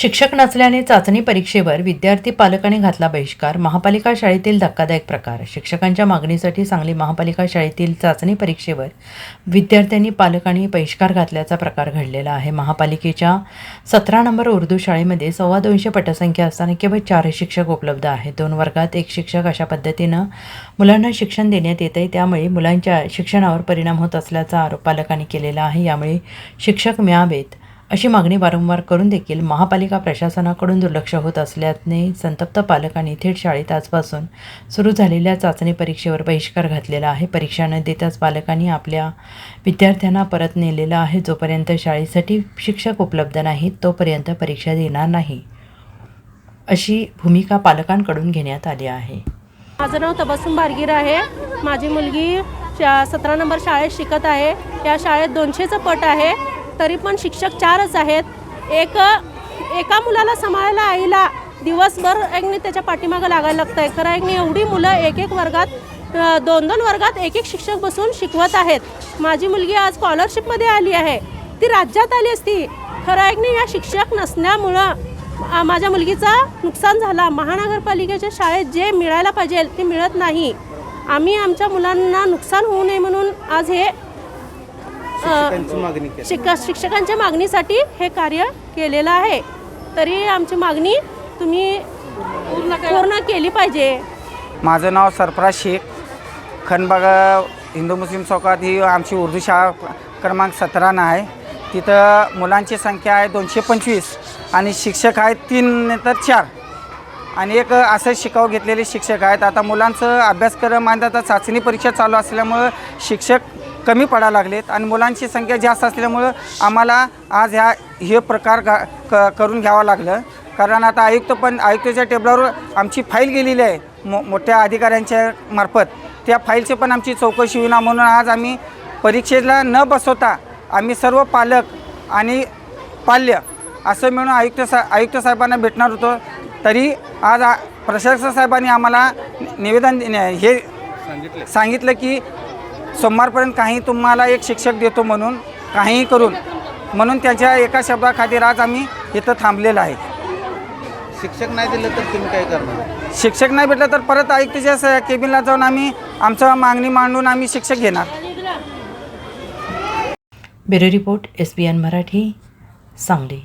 शिक्षक नसल्याने चाचणी परीक्षेवर विद्यार्थी पालकांनी घातला बहिष्कार. महापालिका शाळेतील धक्कादायक प्रकार. शिक्षकांच्या मागणीसाठी सांगली महापालिका शाळेतील चाचणी परीक्षेवर विद्यार्थ्यांनी पालकांनी बहिष्कार घातल्याचा प्रकार घडलेला आहे. महापालिकेच्या सतरा नंबर उर्दू शाळेमध्ये सव्वा दोनशे पटसंख्या असताना केवळ चार शिक्षक उपलब्ध आहेत. दोन वर्गात एक शिक्षक अशा पद्धतीनं मुलांना शिक्षण देण्यात येत आहे. त्यामुळे मुलांच्या शिक्षणावर परिणाम होत असल्याचा आरोप पालकांनी केलेला आहे. यामुळे शिक्षक मिळावेत अशी मागणी वारंवार करून देखील महापालिका प्रशासनाकडून दुर्लक्ष होत असल्याने संतप्त पालकांनी थेट शाळेत आजपासून सुरू झालेल्या चाचणी परीक्षेवर बहिष्कार घातलेला आहे. परीक्षा न देताच पालकांनी आपल्या विद्यार्थ्यांना परत नेलेला आहे. जोपर्यंत शाळेसाठी शिक्षक उपलब्ध नाहीत तोपर्यंत परीक्षा देणार नाही अशी भूमिका पालकांकडून घेण्यात आली आहे. माझं नाव तबस्सुम बारगीर आहे. माझी मुलगी शा सतरा नंबर शाळेत शिकत आहे. या शाळेत दोनशेचं पट आहे. तरी पण शिक्षक चारच आहेत. एक एका मुलाला सांभाळायला आईला दिवसभर एकने त्याच्या पाठीमागं लागायला लागतं आहे खरं एकने एवढी मुलं एक एक वर्गात दोन दोन वर्गात एक एक शिक्षक बसून शिकवत आहेत. माझी मुलगी आज स्कॉलरशिपमध्ये आली आहे. ती राज्यात आली असती. खरं एकने या शिक्षक नसल्यामुळं माझ्या मुलगीचा नुकसान झाला. महानगरपालिकेच्या शाळेत जे मिळायला पाहिजे ते मिळत नाही. आम्ही आमच्या मुलांना नुकसान होऊ नये म्हणून आज हे शिक्षकांची मागणी केली. शिक शिक्षकांच्या मागणीसाठी हे कार्य केलेलं आहे. तरी आमची मागणी तुम्ही पूर्ण केली पाहिजे. माझं नाव सरफराज शेख. खनबाग हिंदू मुस्लिम चौकात ही आमची उर्दू शाळा क्रमांक सतरानं आहे. तिथं मुलांची संख्या आहे दोनशे पंचवीस आणि शिक्षक आहेत तीन नंतर चार. आणि एक असं शिकाऊ घेतलेले शिक्षक आहेत. आता मुलांचं अभ्यासक्रम आणि आता चाचणी परीक्षा चालू असल्यामुळं शिक्षक कमी पडायला लागलेत आणि मुलांची संख्या जास्त असल्यामुळं आम्हाला आज ह्या हे प्रकार गा क करून घ्यावं लागलं. कारण आता आयुक्त पण आयुक्ताच्या टेबलावर आमची फाईल गेलेली आहे मो मोठ्या अधिकाऱ्यांच्या मार्फत. त्या फाईलची पण आमची चौकशी होईना म्हणून आज आम्ही परीक्षेला न बसवता आम्ही सर्व पालक आणि पाल्य असं मिळून आयुक्त सा आयुक्त साहेबांना भेटणार होतो. तरी आज प्रशासक साहेबांनी आम्हाला निवेदन हे सांगितलं की सोमवारपर्यंत काही तुम्हाला एक शिक्षक देतो म्हणून काहीही करून. म्हणून त्यांच्या एका शब्दाखातीर आज आम्ही इथं थांबलेलं आहे. शिक्षक नाही दिलं तर तुम्ही काय करणार? शिक्षक नाही भेटलं तर परत आयुक्ताच्या केबिनला जाऊन आम्ही आमचं मागणी मांडून आम्ही शिक्षक घेणार. Bureau report S B N Marathi Sangli.